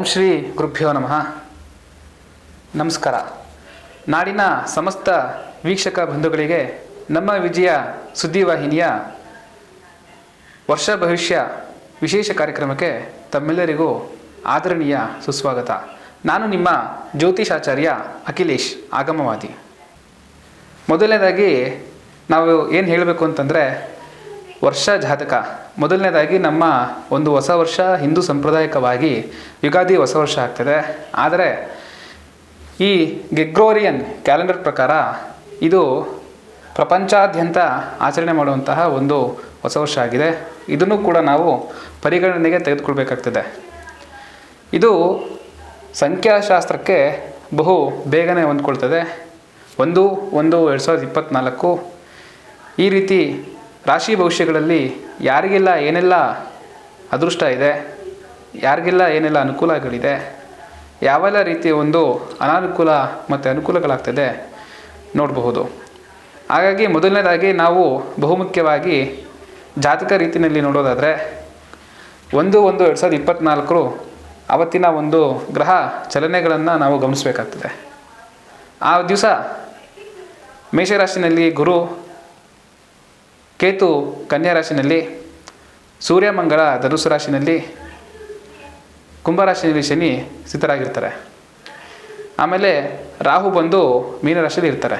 ಓಂ ಶ್ರೀ ಗುರುಭ್ಯೋ ನಮಃ. ನಮಸ್ಕಾರ. ನಾಡಿನ ಸಮಸ್ತ ವೀಕ್ಷಕ ಬಂಧುಗಳಿಗೆ ನಮ್ಮ ವಿಜಯ ಸುದ್ದಿವಾಹಿನಿಯ ವರ್ಷ ಭವಿಷ್ಯ ವಿಶೇಷ ಕಾರ್ಯಕ್ರಮಕ್ಕೆ ತಮ್ಮೆಲ್ಲರಿಗೂ ಆದರಣೀಯ ಸುಸ್ವಾಗತ. ನಾನು ನಿಮ್ಮ ಜ್ಯೋತಿಷಾಚಾರ್ಯ ಅಖಿಲೇಶ್ ಆಗಮವಾದಿ. ಮೊದಲನೇದಾಗಿ ನಾವು ಏನು ಹೇಳಬೇಕು ಅಂತಂದರೆ ವರ್ಷ ಜಾತಕ. ಮೊದಲನೇದಾಗಿ ನಮ್ಮ ಒಂದು ಹೊಸ ವರ್ಷ ಹಿಂದೂ ಸಂಪ್ರದಾಯಿಕವಾಗಿ ಯುಗಾದಿ ಹೊಸ ವರ್ಷ ಆಗ್ತದೆ. ಆದರೆ ಈ ಗೆಗ್ರೋರಿಯನ್ ಕ್ಯಾಲೆಂಡರ್ ಪ್ರಕಾರ ಇದು ಪ್ರಪಂಚಾದ್ಯಂತ ಆಚರಣೆ ಮಾಡುವಂತಹ ಒಂದು ಹೊಸ ವರ್ಷ ಆಗಿದೆ. ಇದನ್ನು ಕೂಡ ನಾವು ಪರಿಗಣನೆಗೆ ತೆಗೆದುಕೊಳ್ಬೇಕಾಗ್ತದೆ. ಇದು ಸಂಖ್ಯಾಶಾಸ್ತ್ರಕ್ಕೆ ಬಹು ಬೇಗನೆ ಹೊಂದ್ಕೊಳ್ತದೆ. ಒಂದು ಒಂದು ಎರಡು ಸಾವಿರದ ಇಪ್ಪತ್ತ್ನಾಲ್ಕು ಈ ರೀತಿ ರಾಶಿ ಭವಿಷ್ಯಗಳಲ್ಲಿ ಯಾರಿಗೆಲ್ಲ ಏನೆಲ್ಲ ಅದೃಷ್ಟ ಇದೆ, ಯಾರಿಗೆಲ್ಲ ಏನೆಲ್ಲ ಅನುಕೂಲಗಳಿದೆ, ಯಾವೆಲ್ಲ ರೀತಿಯ ಒಂದು ಅನಾನುಕೂಲ ಮತ್ತು ಅನುಕೂಲಗಳಾಗ್ತದೆ ನೋಡಬಹುದು. ಹಾಗಾಗಿ ಮೊದಲನೇದಾಗಿ ನಾವು ಬಹುಮುಖ್ಯವಾಗಿ ಜಾತಕ ರೀತಿಯಲ್ಲಿ ನೋಡೋದಾದರೆ, ಒಂದು ಒಂದು ಎರಡು ಸಾವಿರದ ಇಪ್ಪತ್ತ್ನಾಲ್ಕರು ಅವತ್ತಿನ ಒಂದು ಗ್ರಹ ಚಲನೆಗಳನ್ನು ನಾವು ಗಮನಿಸಬೇಕಾಗ್ತದೆ. ಆ ದಿವಸ ಮೇಷರಾಶಿನಲ್ಲಿ ಗುರು ಕೇತು ಕನ್ಯಾ ರಾಶಿನಲ್ಲಿ ಸೂರ್ಯಮಂಗಳ ಧನುಸು ರಾಶಿನಲ್ಲಿ ಕುಂಭರಾಶಿನಲ್ಲಿ ಶನಿ ಸ್ಥಿತರಾಗಿರ್ತಾರೆ ಆಮೇಲೆ ರಾಹು ಬಂದು ಮೀನರಾಶಿಯಲ್ಲಿ ಇರ್ತಾರೆ.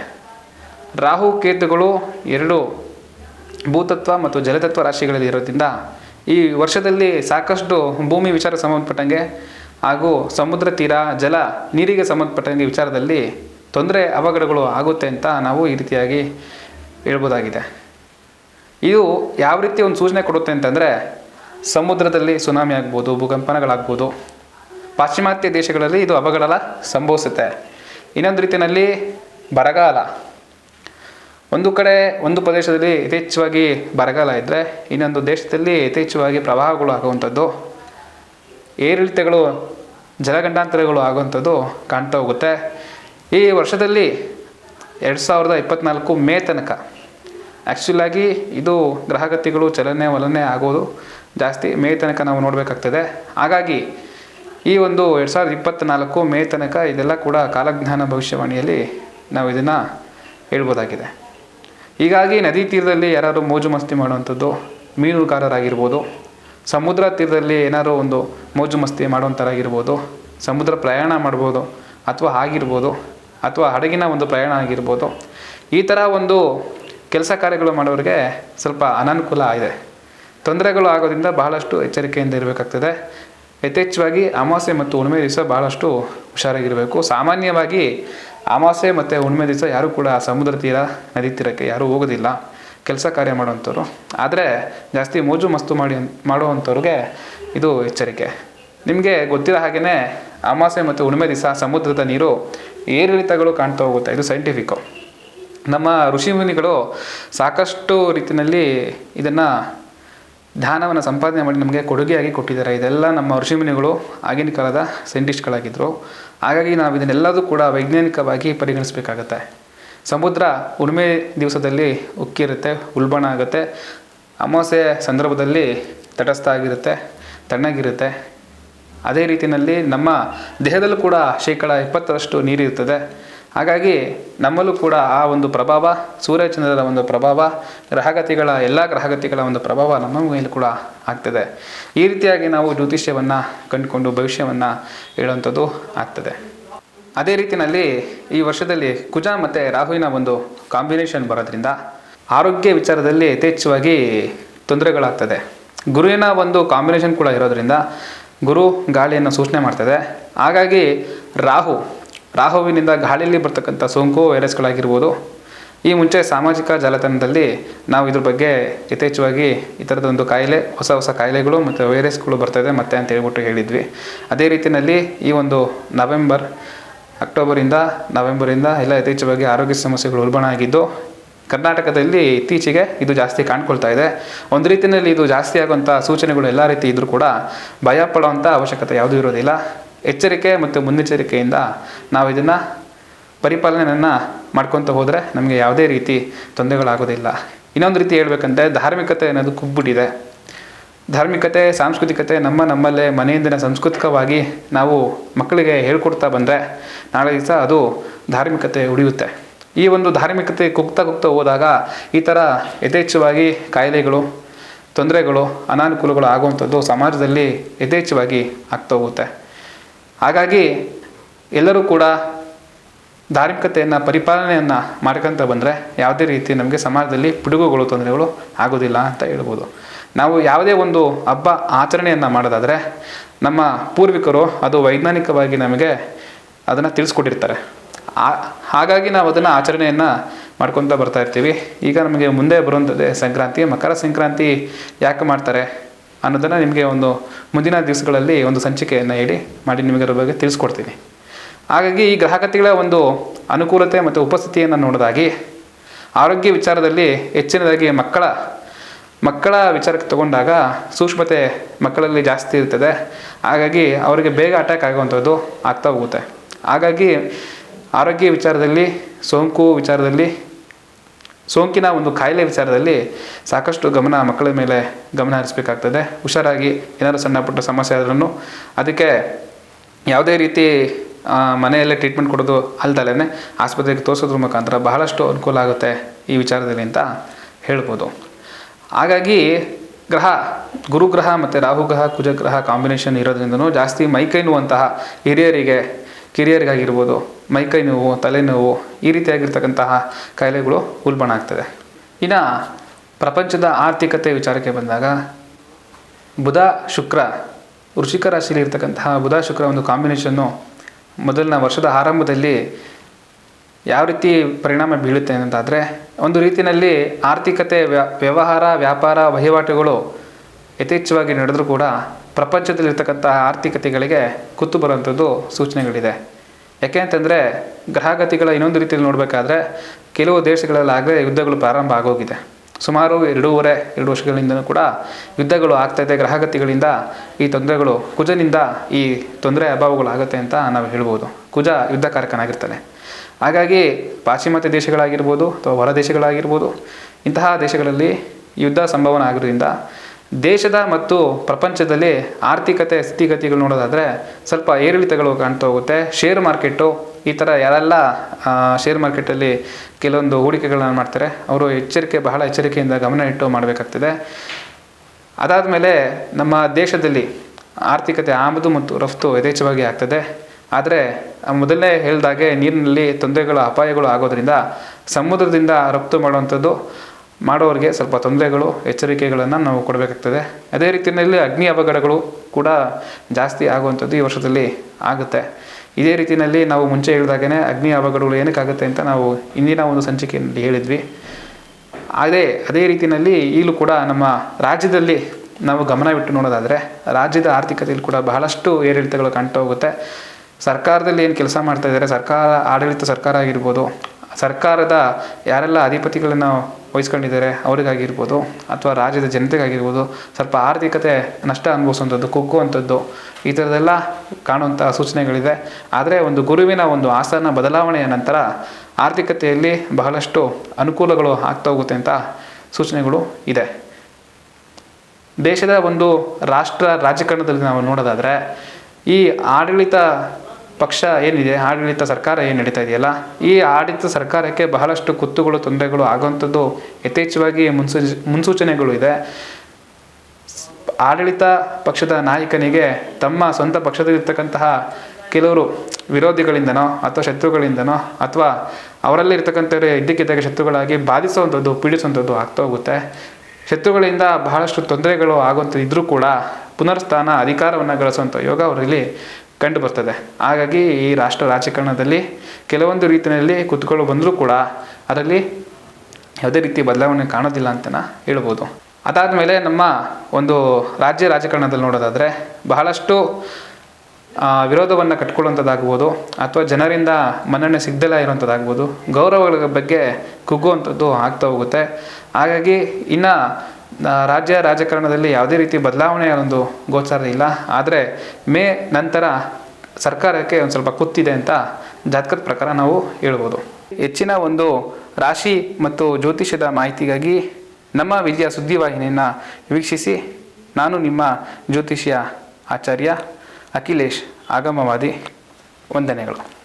ರಾಹು, ಕೇತುಗಳು ಎರಡು ಭೂತತ್ವ ಮತ್ತು ಜಲತತ್ವ ರಾಶಿಗಳಲ್ಲಿ ಇರೋದ್ರಿಂದ ಈ ವರ್ಷದಲ್ಲಿ ಸಾಕಷ್ಟು ಭೂಮಿ ವಿಚಾರ ಸಂಬಂಧಪಟ್ಟಂಗೆ ಹಾಗೂ ಸಮುದ್ರ ತೀರ, ಜಲ, ನೀರಿಗೆ ಸಂಬಂಧಪಟ್ಟಂಗೆ ವಿಚಾರದಲ್ಲಿ ತೊಂದರೆ, ಅವಘಡಗಳು ಆಗುತ್ತೆ ಅಂತ ನಾವು ಈ ರೀತಿಯಾಗಿ ಹೇಳ್ಬೋದಾಗಿದೆ. ಇದು ಯಾವ ರೀತಿ ಒಂದು ಸೂಚನೆ ಕೊಡುತ್ತೆ ಅಂತಂದರೆ ಸಮುದ್ರದಲ್ಲಿ ಸುನಾಮಿ ಆಗ್ಬೋದು, ಭೂಕಂಪನಗಳಾಗ್ಬೋದು. ಪಾಶ್ಚಿಮಾತ್ಯ ದೇಶಗಳಲ್ಲಿ ಇದು ಅವಗಡಲ ಸಂಭವಿಸುತ್ತೆ. ಇನ್ನೊಂದು ರೀತಿಯಲ್ಲಿ ಬರಗಾಲ. ಒಂದು ಕಡೆ ಒಂದು ಪ್ರದೇಶದಲ್ಲಿ ಯಥೇಚ್ಛವಾಗಿ ಬರಗಾಲ ಇದ್ದರೆ ಇನ್ನೊಂದು ದೇಶದಲ್ಲಿ ಯಥೇಚ್ಛವಾಗಿ ಪ್ರವಾಹಗಳು ಆಗುವಂಥದ್ದು, ಏರಿಳಿತಗಳು, ಜಲಗಂಡಾಂತರಗಳು ಆಗುವಂಥದ್ದು ಕಾಣ್ತಾ ಹೋಗುತ್ತೆ. ಈ ವರ್ಷದಲ್ಲಿ ಎರಡು ಸಾವಿರದ ಇಪ್ಪತ್ತ್ನಾಲ್ಕು ಮೇ ತನಕ ಆ್ಯಕ್ಚುಲಾಗಿ ಇದು ಗ್ರಹಗತಿಗಳು ಚಲನೆ ವಲನೆ ಆಗೋದು ಜಾಸ್ತಿ ಮೇ ತನಕ ನಾವು ನೋಡಬೇಕಾಗ್ತದೆ. ಹಾಗಾಗಿ ಈ ಒಂದು ಎರಡು ಸಾವಿರದ ಇಪ್ಪತ್ತ್ನಾಲ್ಕು ಮೇ ತನಕ ಇದೆಲ್ಲ ಕೂಡ ಕಾಲಜ್ಞಾನ ಭವಿಷ್ಯವಾಣಿಯಲ್ಲಿ ನಾವು ಇದನ್ನು ಹೇಳ್ಬೋದಾಗಿದೆ. ಹೀಗಾಗಿ ನದಿ ತೀರದಲ್ಲಿ ಯಾರಾದರೂ ಮೋಜು ಮಸ್ತಿ ಮಾಡುವಂಥದ್ದು ಮೀನುಗಾರರಾಗಿರ್ಬೋದು, ಸಮುದ್ರ ತೀರದಲ್ಲಿ ಏನಾದರೂ ಒಂದು ಮೋಜು ಮಸ್ತಿ ಮಾಡುವಂಥರಾಗಿರ್ಬೋದು ಸಮುದ್ರ ಪ್ರಯಾಣ ಮಾಡ್ಬೋದು ಅಥವಾ ಆಗಿರ್ಬೋದು ಅಥವಾ ಹಡಗಿನ ಒಂದು ಪ್ರಯಾಣ ಆಗಿರ್ಬೋದು, ಈ ಥರ ಒಂದು ಕೆಲಸ ಕಾರ್ಯಗಳು ಮಾಡೋರಿಗೆ ಸ್ವಲ್ಪ ಅನಾನುಕೂಲ ಇದೆ ತೊಂದರೆಗಳು ಆಗೋದ್ರಿಂದ ಬಹಳಷ್ಟು ಎಚ್ಚರಿಕೆಯಿಂದ ಇರಬೇಕಾಗ್ತದೆ. ಯಥೇಚ್ಛವಾಗಿ ಅಮಾವಾಸ್ಯೆ ಮತ್ತು ಹುಣ್ಣಿಮೆ ದಿವಸ ಬಹಳಷ್ಟು ಹುಷಾರಾಗಿರಬೇಕು. ಸಾಮಾನ್ಯವಾಗಿ ಅಮಾವಾಸ್ಯೆ ಮತ್ತು ಹುಣ್ಮೆ ದಿವಸ ಯಾರೂ ಕೂಡ ಸಮುದ್ರ ತೀರ, ನದಿ ತೀರಕ್ಕೆ ಯಾರೂ ಹೋಗೋದಿಲ್ಲ. ಕೆಲಸ ಕಾರ್ಯ ಮಾಡುವಂಥವ್ರು. ಆದರೆ ಜಾಸ್ತಿ ಮೋಜು ಮಸ್ತು ಮಾಡಿ, ಮಾಡುವಂಥವ್ರಿಗೆ ಇದು ಎಚ್ಚರಿಕೆ. ನಿಮಗೆ ಗೊತ್ತಿರೋ ಹಾಗೆಯೇ ಅಮಾವಾಸ್ಯೆ ಮತ್ತು ಹುಣ್ಮೆ ದಿವಸ ಸಮುದ್ರದ ನೀರು ಏರಿಳಿತಗಳು ಕಾಣ್ತಾ ಹೋಗುತ್ತೆ. ಇದು ಸೈಂಟಿಫಿಕ್ಕು ನಮ್ಮ ಋಷಿಮುನಿಗಳು ಸಾಕಷ್ಟು ರೀತಿಯಲ್ಲಿ ಇದನ್ನು ಧ್ಯಾನವನ್ನು ಸಂಪಾದನೆ ಮಾಡಿ ನಮಗೆ ಕೊಡುಗೆಯಾಗಿ ಕೊಟ್ಟಿದ್ದಾರೆ. ಇದೆಲ್ಲ ನಮ್ಮ ಋಷಿಮುನಿಗಳು ಆಗಿನ ಕಾಲದ ಸೈಂಟಿಸ್ಟ್ಗಳಾಗಿದ್ದರು ಹಾಗಾಗಿ ನಾವು ಇದನ್ನೆಲ್ಲದೂ ಕೂಡ ವೈಜ್ಞಾನಿಕವಾಗಿ ಪರಿಗಣಿಸಬೇಕಾಗತ್ತೆ. ಸಮುದ್ರ ಉಣ್ಮೆ ದಿವಸದಲ್ಲಿ ಉಕ್ಕಿರುತ್ತೆ, ಉಲ್ಬಣ ಆಗುತ್ತೆ. ಅಮಾವಾಸ್ಯೆ ಸಂದರ್ಭದಲ್ಲಿ ತಟಸ್ಥ ಆಗಿರುತ್ತೆ ತಣ್ಣಗಿರುತ್ತೆ. ಅದೇ ರೀತಿಯಲ್ಲಿ ನಮ್ಮ ದೇಹದಲ್ಲೂ ಕೂಡ ಶೇಕಡ ಇಪ್ಪತ್ತರಷ್ಟು ನೀರಿರ್ತದೆ ಹಾಗಾಗಿ ನಮ್ಮಲ್ಲೂ ಕೂಡ ಆ ಒಂದು ಪ್ರಭಾವ ಸೂರ್ಯಚಂದ್ರರ ಒಂದು ಪ್ರಭಾವ, ಗ್ರಹಗತಿಗಳ ಎಲ್ಲ ಗ್ರಹಗತಿಗಳ ಒಂದು ಪ್ರಭಾವ ನಮ್ಮ ಮೇಲೆ ಕೂಡ ಆಗ್ತದೆ. ಈ ರೀತಿಯಾಗಿ ನಾವು ಜ್ಯೋತಿಷ್ಯವನ್ನು ಕಂಡುಕೊಂಡು ಭವಿಷ್ಯವನ್ನು ಹೇಳುವಂಥದ್ದು ಆಗ್ತದೆ. ಅದೇ ರೀತಿಯಲ್ಲಿ ಈ ವರ್ಷದಲ್ಲಿ ಕುಜ ಮತ್ತು ರಾಹುವಿನ ಒಂದು ಕಾಂಬಿನೇಷನ್ ಬರೋದ್ರಿಂದ ಆರೋಗ್ಯ ವಿಚಾರದಲ್ಲಿ ಯಥೇಚ್ಛವಾಗಿ ತೊಂದರೆಗಳಾಗ್ತದೆ. ಗುರುವಿನ ಒಂದು ಕಾಂಬಿನೇಷನ್ ಕೂಡ ಇರೋದ್ರಿಂದ ಗುರು ಗಾಳಿಯನ್ನು ಸೂಚನೆ ಮಾಡ್ತದೆ. ಹಾಗಾಗಿ ರಾಹು ರಾಹುವಿನಿಂದ ಗಾಳಿಯಲ್ಲಿ ಬರ್ತಕ್ಕಂಥ ಸೋಂಕು ವೈರಸ್ಗಳಾಗಿರ್ಬೋದು. ಈ ಮುಂಚೆ ಸಾಮಾಜಿಕ ಜಾಲತಾಣದಲ್ಲಿ ನಾವು ಇದ್ರ ಬಗ್ಗೆ ಯಥೇಚ್ಛವಾಗಿ ಈ ಥರದೊಂದು ಕಾಯಿಲೆ, ಹೊಸ ಹೊಸ ಕಾಯಿಲೆಗಳು ಮತ್ತು ವೈರಸ್ಗಳು ಬರ್ತದೆ ಮತ್ತೆ ಅಂತ ಹೇಳ್ಬಿಟ್ಟು ಹೇಳಿದ್ವಿ. ಅದೇ ರೀತಿಯಲ್ಲಿ ಈ ಒಂದು ನವೆಂಬರ್, ಅಕ್ಟೋಬರಿಂದ ನವೆಂಬರಿಂದ ಎಲ್ಲ ಯಥೇಚ್ಛವಾಗಿ ಆರೋಗ್ಯ ಸಮಸ್ಯೆಗಳು ಉಲ್ಬಣ ಆಗಿದ್ದು, ಕರ್ನಾಟಕದಲ್ಲಿ ಇತ್ತೀಚೆಗೆ ಇದು ಜಾಸ್ತಿ ಕಾಣ್ಕೊಳ್ತಾ ಇದೆ. ಒಂದು ರೀತಿಯಲ್ಲಿ ಇದು ಜಾಸ್ತಿ ಆಗುವಂಥ ಸೂಚನೆಗಳು ಎಲ್ಲ ರೀತಿ ಇದ್ದರೂ ಕೂಡ ಭಯ ಪಡುವಂಥ ಅವಶ್ಯಕತೆ ಯಾವುದೂ ಇರೋದಿಲ್ಲ. ಎಚ್ಚರಿಕೆ ಮತ್ತು ಮುನ್ನೆಚ್ಚರಿಕೆಯಿಂದ ನಾವು ಇದನ್ನು ಪರಿಪಾಲನೆಯನ್ನು ಮಾಡ್ಕೊತ ಹೋದರೆ ನಮಗೆ ಯಾವುದೇ ರೀತಿ ತೊಂದರೆಗಳಾಗೋದಿಲ್ಲ. ಇನ್ನೊಂದು ರೀತಿ ಹೇಳ್ಬೇಕಂದ್ರೆ ಧಾರ್ಮಿಕತೆ ಅನ್ನೋದು ಕುಗ್ಬಿಟ್ಟಿದೆ. ಧಾರ್ಮಿಕತೆ, ಸಾಂಸ್ಕೃತಿಕತೆ ನಮ್ಮ ನಮ್ಮಲ್ಲೇ ಮನೆಯಿಂದನೇ ಸಾಂಸ್ಕೃತಿಕವಾಗಿ ನಾವು ಮಕ್ಕಳಿಗೆ ಹೇಳ್ಕೊಡ್ತಾ ಬಂದರೆ ನಾಳೆ ದಿವಸ ಅದು ಧಾರ್ಮಿಕತೆ ಉಳಿಯುತ್ತೆ. ಈ ಒಂದು ಧಾರ್ಮಿಕತೆ ಕುಗ್ತಾ ಕುಗ್ತಾ ಹೋದಾಗ ಈ ಥರ ಯಥೇಚ್ಛವಾಗಿ ಕಾಯಿಲೆಗಳು, ತೊಂದರೆಗಳು, ಅನಾನುಕೂಲಗಳು ಆಗುವಂಥದ್ದು ಸಮಾಜದಲ್ಲಿ ಯಥೇಚ್ಛವಾಗಿ ಆಗ್ತಾ ಹೋಗುತ್ತೆ. ಹಾಗಾಗಿ ಎಲ್ಲರೂ ಕೂಡ ಧಾರ್ಮಿಕತೆಯನ್ನು, ಪರಿಪಾಲನೆಯನ್ನು ಮಾಡ್ಕೊಂತ ಬಂದರೆ ಯಾವುದೇ ರೀತಿ ನಮಗೆ ಸಮಾಜದಲ್ಲಿ ಪಿಡುಗುಗಳು, ತೊಂದರೆಗಳು ಆಗೋದಿಲ್ಲ ಅಂತ ಹೇಳ್ಬೋದು. ನಾವು ಯಾವುದೇ ಒಂದು ಹಬ್ಬ ಆಚರಣೆಯನ್ನು ಮಾಡೋದಾದರೆ ನಮ್ಮ ಪೂರ್ವಿಕರು ಅದು ವೈಜ್ಞಾನಿಕವಾಗಿ ನಮಗೆ ಅದನ್ನು ತಿಳಿಸ್ಕೊಟ್ಟಿರ್ತಾರೆ. ಆ- ಹಾಗಾಗಿ ನಾವು ಅದನ್ನು ಆಚರಣೆಯನ್ನು ಮಾಡ್ಕೊತ ಬರ್ತಾ ಇರ್ತೀವಿ. ಈಗ ನಮಗೆ ಮುಂದೆ ಬರುವಂಥದ್ದೇ ಸಂಕ್ರಾಂತಿ, ಮಕರ ಸಂಕ್ರಾಂತಿ ಯಾಕೆ ಮಾಡ್ತಾರೆ? ಅನ್ನೋದನ್ನು ನಿಮಗೆ ಒಂದು ಮುಂದಿನ ದಿವಸಗಳಲ್ಲಿ ಒಂದು ಸಂಚಿಕೆಯನ್ನು ಹೇಳಿ ಮಾಡಿ ನಿಮಗೆ ಅದರ ಬಗ್ಗೆ ತಿಳಿಸ್ಕೊಡ್ತೀನಿ. ಹಾಗಾಗಿ ಈ ಗ್ರಾಹಕತೆಗಳ ಒಂದು ಅನುಕೂಲತೆ ಮತ್ತು ಉಪಸ್ಥಿತಿಯನ್ನು ನೋಡೋದಾಗಿ ಆರೋಗ್ಯ ವಿಚಾರದಲ್ಲಿ ಹೆಚ್ಚಿನದಾಗಿ ಮಕ್ಕಳ ಮಕ್ಕಳ ವಿಚಾರಕ್ಕೆ ತಗೊಂಡಾಗ ಸೂಕ್ಷ್ಮತೆ ಮಕ್ಕಳಲ್ಲಿ ಜಾಸ್ತಿ ಇರ್ತದೆ. ಹಾಗಾಗಿ ಅವರಿಗೆ ಬೇಗ ಅಟ್ಯಾಕ್ ಆಗುವಂಥದ್ದು ಆಗ್ತಾ ಹೋಗುತ್ತೆ. ಹಾಗಾಗಿ ಆರೋಗ್ಯ ವಿಚಾರದಲ್ಲಿ, ಸೋಂಕು ವಿಚಾರದಲ್ಲಿ ಸೋಂಕಿನ ಒಂದು ಕಾಯಿಲೆ ವಿಚಾರದಲ್ಲಿ ಸಾಕಷ್ಟು ಗಮನ ಮಕ್ಕಳ ಮೇಲೆ ಗಮನ ಹರಿಸಬೇಕಾಗ್ತದೆ. ಹುಷಾರಾಗಿ ಏನಾದರೂ ಸಣ್ಣ ಪುಟ್ಟ ಸಮಸ್ಯೆ ಆದ್ರೂ ಅದಕ್ಕೆ ಯಾವುದೇ ರೀತಿ ಮನೆಯಲ್ಲೇ ಟ್ರೀಟ್ಮೆಂಟ್ ಕೊಡೋದು ಅಲ್ದಲೇ ಆಸ್ಪತ್ರೆಗೆ ತೋರಿಸೋದ್ರ ಮುಖಾಂತರ ಬಹಳಷ್ಟು ಅನುಕೂಲ ಆಗುತ್ತೆ ಈ ವಿಚಾರದಲ್ಲಿ ಅಂತ ಹೇಳ್ಬೋದು. ಹಾಗಾಗಿ ಗ್ರಹ, ಗುರುಗ್ರಹ ಮತ್ತು ರಾಹುಗ್ರಹ, ಕುಜಗ್ರಹ ಕಾಂಬಿನೇಷನ್ ಇರೋದ್ರಿಂದನೂ ಜಾಸ್ತಿ ಮೈಕೈ ನೋವಂತಹ ಹಿರಿಯರಿಗೆ ಕಿರಿಯರಿಗಾಗಿರ್ಬೋದು ಮೈಕೈ ನೋವು ತಲೆನೋವು ಈ ರೀತಿಯಾಗಿರ್ತಕ್ಕಂತಹ ಕಾಯಿಲೆಗಳು ಉಲ್ಬಣ ಆಗ್ತದೆ. ಇನ್ನು ಪ್ರಪಂಚದ ಆರ್ಥಿಕತೆ ವಿಚಾರಕ್ಕೆ ಬಂದಾಗ, ಬುಧ ಶುಕ್ರ ವೃಷಿಕ ರಾಶಿಯಲ್ಲಿ ಇರ್ತಕ್ಕಂತಹ ಬುಧ ಶುಕ್ರ ಒಂದು ಕಾಂಬಿನೇಷನ್ನು ಮೊದಲಿನ ವರ್ಷದ ಆರಂಭದಲ್ಲಿ ಯಾವ ರೀತಿ ಪರಿಣಾಮ ಬೀಳುತ್ತೆ ಅಂತಾದರೆ ಒಂದು ರೀತಿಯಲ್ಲಿ ಆರ್ಥಿಕತೆ ವ್ಯ, ವ್ಯವಹಾರ, ವ್ಯಾಪಾರ, ವಹಿವಾಟುಗಳು ಯಥೇಚ್ಛವಾಗಿ ನಡೆದರೂ ಕೂಡ ಪ್ರಪಂಚದಲ್ಲಿರ್ತಕ್ಕಂತಹ ಆರ್ಥಿಕತೆಗಳಿಗೆ ಕುತ್ತು ಬರುವಂಥದ್ದು ಸೂಚನೆಗಳಿದೆ. ಯಾಕೆ ಅಂತಂದರೆ ಗ್ರಹಗತಿಗಳ ಇನ್ನೊಂದು ರೀತಿಯಲ್ಲಿ ನೋಡಬೇಕಾದ್ರೆ ಕೆಲವು ದೇಶಗಳಲ್ಲಾಗಲೇ ಯುದ್ಧಗಳು ಪ್ರಾರಂಭ ಆಗೋಗಿದೆ. ಸುಮಾರು ಎರಡೂವರೆ, ಎರಡು ವರ್ಷಗಳಿಂದಲೂ ಕೂಡ ಯುದ್ಧಗಳು ಆಗ್ತಾ ಇದೆ. ಗ್ರಹಗತಿಗಳಿಂದ ಈ ತೊಂದರೆಗಳು, ಕುಜನಿಂದ ಈ ತೊಂದರೆ ಅಭಾವಗಳು ಆಗುತ್ತೆ ಅಂತ ನಾವು ಹೇಳ್ಬೋದು. ಕುಜ ಯುದ್ಧಕಾರಕನಾಗಿರ್ತಾನೆ. ಹಾಗಾಗಿ ಪಾಶ್ಚಿಮಾತ್ಯ ದೇಶಗಳಾಗಿರ್ಬೋದು ಅಥವಾ ಹೊರ ದೇಶಗಳಾಗಿರ್ಬೋದು, ಇಂತಹ ದೇಶಗಳಲ್ಲಿ ಯುದ್ಧ ಸಂಭವನ ಆಗಿರೋದ್ರಿಂದ ದೇಶದ ಮತ್ತು ಪ್ರಪಂಚದಲ್ಲಿ ಆರ್ಥಿಕತೆ, ಸ್ಥಿತಿಗತಿಗಳು ನೋಡೋದಾದರೆ ಸ್ವಲ್ಪ ಏರಿಳಿತಗಳು ಕಾಣ್ತಾ ಹೋಗುತ್ತೆ. ಶೇರ್ ಮಾರ್ಕೆಟು ಈ ಥರ ಯಾರೆಲ್ಲ ಶೇರ್ ಮಾರ್ಕೆಟಲ್ಲಿ ಕೆಲವೊಂದು ಹೂಡಿಕೆಗಳನ್ನ ಮಾಡ್ತಾರೆ, ಅವರು ಎಚ್ಚರಿಕೆ, ಬಹಳ ಎಚ್ಚರಿಕೆಯಿಂದ ಗಮನ ಇಟ್ಟು ಮಾಡಬೇಕಾಗ್ತದೆ. ಅದಾದಮೇಲೆ ನಮ್ಮ ದೇಶದಲ್ಲಿ ಆರ್ಥಿಕತೆ ಆಮದು ಮತ್ತು ರಫ್ತು ಯಥೇಚ್ಛವಾಗಿ ಆಗ್ತದೆ. ಆದರೆ ಮೊದಲನೇ ಹೇಳಿದಾಗೆ ನೀರಿನಲ್ಲಿ ತೊಂದರೆಗಳು, ಅಪಾಯಗಳು ಆಗೋದ್ರಿಂದ ಸಮುದ್ರದಿಂದ ರಫ್ತು ಮಾಡುವಂಥದ್ದು ಮಾಡೋರಿಗೆ ಸ್ವಲ್ಪ ತೊಂದರೆಗಳು, ಎಚ್ಚರಿಕೆಗಳನ್ನು ನಾವು ಕೊಡಬೇಕಾಗ್ತದೆ. ಅದೇ ರೀತಿಯಲ್ಲಿ ಅಗ್ನಿ ಅವಘಡಗಳು ಕೂಡ ಜಾಸ್ತಿ ಆಗುವಂಥದ್ದು ಈ ವರ್ಷದಲ್ಲಿ ಆಗುತ್ತೆ. ಇದೇ ರೀತಿಯಲ್ಲಿ ನಾವು ಮುಂಚೆ ಹೇಳಿದಾಗೇ ಅಗ್ನಿ ಅವಘಡಗಳು ಏನಕ್ಕಾಗುತ್ತೆ ಅಂತ ನಾವು ಇಂದಿನ ಒಂದು ಸಂಚಿಕೆಯಲ್ಲಿ ಹೇಳಿದ್ವಿ. ಅದೇ ಅದೇ ರೀತಿಯಲ್ಲಿ ಈಗಲೂ ಕೂಡ ನಮ್ಮ ರಾಜ್ಯದಲ್ಲಿ ನಾವು ಗಮನವಿಟ್ಟು ನೋಡೋದಾದರೆ, ರಾಜ್ಯದ ಆರ್ಥಿಕತೆಯಲ್ಲಿ ಕೂಡ ಬಹಳಷ್ಟು ಏರಿಳಿತಗಳು ಕಾಣ್ತಾ ಹೋಗುತ್ತೆ. ಸರ್ಕಾರದಲ್ಲಿ ಏನು ಕೆಲಸ ಮಾಡ್ತಾ ಇದ್ದಾರೆ, ಸರ್ಕಾರ, ಆಡಳಿತ ಸರ್ಕಾರ ಆಗಿರ್ಬೋದು ಸರ್ಕಾರದ ಯಾರೆಲ್ಲ ಅಧಿಪತಿಗಳನ್ನು ವಹಿಸ್ಕೊಂಡಿದ್ದಾರೆ ಅವರಿಗಾಗಿರ್ಬೋದು ಅಥವಾ ರಾಜ್ಯದ ಜನತೆಗಾಗಿರ್ಬೋದು ಸ್ವಲ್ಪ ಆರ್ಥಿಕತೆ ನಷ್ಟ ಅನುಭವಿಸುವಂಥದ್ದು, ಕುಗ್ಗುವಂಥದ್ದು ಈ ಥರದ್ದೆಲ್ಲ ಕಾಣುವಂಥ ಸೂಚನೆಗಳಿದೆ ಆದರೆ ಒಂದು ಗುರುವಿನ ಒಂದು ಆಸನ ಬದಲಾವಣೆಯ ನಂತರ ಆರ್ಥಿಕತೆಯಲ್ಲಿ ಬಹಳಷ್ಟು ಅನುಕೂಲಗಳು ಆಗ್ತಾ ಹೋಗುತ್ತೆ ಅಂತ ಸೂಚನೆಗಳು ಇದೆ. ದೇಶದ ಒಂದು ರಾಷ್ಟ್ರ ರಾಜಕಾರಣದಲ್ಲಿ ನಾವು ನೋಡೋದಾದರೆ ಈ ಆಡಳಿತ ಪಕ್ಷ ಏನಿದೆ, ಆಡಳಿತ ಸರ್ಕಾರ ಏನು ನಡೀತಾ ಇದೆಯಲ್ಲ? ಈ ಆಡಳಿತ ಸರ್ಕಾರಕ್ಕೆ ಬಹಳಷ್ಟು ಕುತ್ತುಗಳು, ತೊಂದರೆಗಳು ಆಗುವಂಥದ್ದು ಯಥೇಚ್ಛವಾಗಿ ಮುನ್ಸೂ ಮುನ್ಸೂಚನೆಗಳು ಇದೆ. ಆಡಳಿತ ಪಕ್ಷದ ನಾಯಕನಿಗೆ ತಮ್ಮ ಸ್ವಂತ ಪಕ್ಷದಲ್ಲಿರ್ತಕ್ಕಂತಹ ಕೆಲವರು ವಿರೋಧಿಗಳಿಂದನೋ ಅಥವಾ ಶತ್ರುಗಳಿಂದನೋ ಅಥವಾ ಅವರಲ್ಲಿ ಇರ್ತಕ್ಕಂಥವ್ರೆ ಇದ್ದಕ್ಕಿದ್ದಾಗ ಶತ್ರುಗಳಾಗಿ ಬಾಧಿಸುವಂಥದ್ದು, ಪೀಡಿಸುವಂಥದ್ದು ಆಗ್ತಾ ಹೋಗುತ್ತೆ. ಶತ್ರುಗಳಿಂದ ಬಹಳಷ್ಟು ತೊಂದರೆಗಳು ಆಗುವಂಥದ್ದು ಇದ್ದರೂ ಕೂಡ ಪುನರ್ಸ್ಥಾನ ಅಧಿಕಾರವನ್ನು ಗಳಿಸುವಂಥ ಯೋಗ ಅವರಲ್ಲಿ ಕಂಡು ಬರ್ತದೆ ಹಾಗಾಗಿ ಈ ರಾಷ್ಟ್ರ ರಾಜಕಾರಣದಲ್ಲಿ ಕೆಲವೊಂದು ರೀತಿಯಲ್ಲಿ ಕುತ್ಕೊಳ್ಳೋ ಬಂದರೂ ಕೂಡ ಅದರಲ್ಲಿ ಯಾವುದೇ ರೀತಿ ಬದಲಾವಣೆ ಕಾಣೋದಿಲ್ಲ ಅಂತ ಹೇಳ್ಬೋದು. ಅದಾದಮೇಲೆ ನಮ್ಮ ಒಂದು ರಾಜ್ಯ ರಾಜಕಾರಣದಲ್ಲಿ ನೋಡೋದಾದರೆ ಬಹಳಷ್ಟು ವಿರೋಧವನ್ನು ಕಟ್ಕೊಳ್ಳುವಂಥದ್ದಾಗ್ಬೋದು ಅಥವಾ ಜನರಿಂದ ಮನ್ನಣೆ ಸಿಗ್ದಲ್ಲ ಇರುವಂಥದ್ದಾಗ್ಬೋದು ಗೌರವಗಳ ಬಗ್ಗೆ ಕುಗ್ಗುವಂಥದ್ದು ಆಗ್ತಾ ಹೋಗುತ್ತೆ. ಹಾಗಾಗಿ ಇನ್ನು ರಾಜ್ಯ ರಾಜಕಾರಣದಲ್ಲಿ ಯಾವುದೇ ರೀತಿ ಬದಲಾವಣೆ ಒಂದು ಗೋಚಾರ ಇಲ್ಲ. ಆದರೆ ಮೇ ನಂತರ ಸರ್ಕಾರಕ್ಕೆ ಒಂದು ಸ್ವಲ್ಪ ಕುತ್ತಿದೆ ಅಂತ ಜಾತಕದ ಪ್ರಕಾರ ನಾವು ಹೇಳ್ಬೋದು. ಹೆಚ್ಚಿನ ಒಂದು ರಾಶಿ ಮತ್ತು ಜ್ಯೋತಿಷ್ಯದ ಮಾಹಿತಿಗಾಗಿ ನಮ್ಮ ವಿಜಯ ಸುದ್ದಿವಾಹಿನಿಯನ್ನು ವೀಕ್ಷಿಸಿ ನಾನು ನಿಮ್ಮ ಜ್ಯೋತಿಷ್ಯ ಆಚಾರ್ಯ ಅಖಿಲೇಶ್ ಆಗಮವಾದಿ. ವಂದನೆಗಳು.